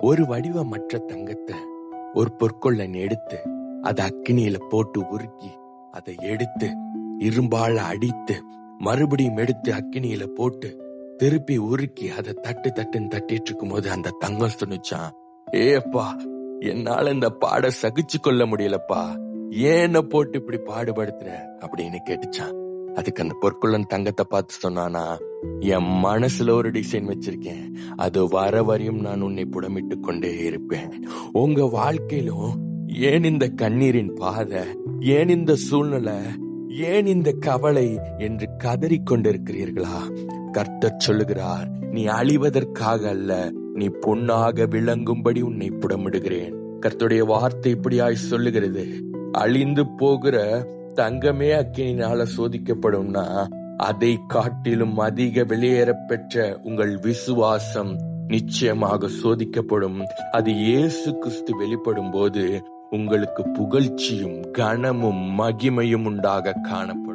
ஒரு வடிவமற்ற தங்கத்தை ஒரு பொற்கொள்ளன் எடுத்து அதை அக்கினியில போட்டு உருக்கி அதை எடுத்து இரும்பால அடித்து மறுபடியும் எடுத்து அக்கினியில போட்டு திருப்பி உருக்கி அதை தட்டு தட்டுன்னு தட்டிட்டு இருக்கும்போது அந்த தங்கம் சொன்னுச்சான் ஏப்பா என்னால இந்த பாட சகிச்சு கொள்ள முடியலப்பா. ஏன்ன போட்டு இப்படி பாடுபடுத்துற? அப்படின்னு கேட்டுச்சான் அதுக்கு அந்த பொற்கொள்ளன் தங்கத்தை பார்த்து சொன்னானா என் மனசுல ஒரு டிசைன் வச்சிருக்கேன். அது வர வரையும் நான் உன்னை புடமிட்டு கொண்டே இருப்பேன். உங்க வாழ்க்கையிலும் ஏன் இந்த கண்ணீரின் பாதை ஏன் இந்த சூழ்நிலை ஏன் இந்த கவலை என்று கதறிக் கொண்டிருக்கிறீர்களா? கர்த்தர் சொல்லுகிறார் நீ அழிவதற்காக அல்ல நீ பொன்னாக விளங்கும்படி உன்னை புடமிடுகிறேன். கர்த்துடைய வார்த்தை இப்படியாய் சொல்லுகிறது அழிந்து போகிற தங்கமே அக்கினினால சோதிக்கப்படும்னா அதை காட்டிலும் அதிக வெளியேற பெற்ற உங்கள் விசுவாசம் நிச்சயமாக சோதிக்கப்படும். அது இயேசு கிறிஸ்து வெளிப்படும் போது உங்களுக்கு புகழ்ச்சியும் கனமும் மகிமையும் உண்டாக காணப்படும்.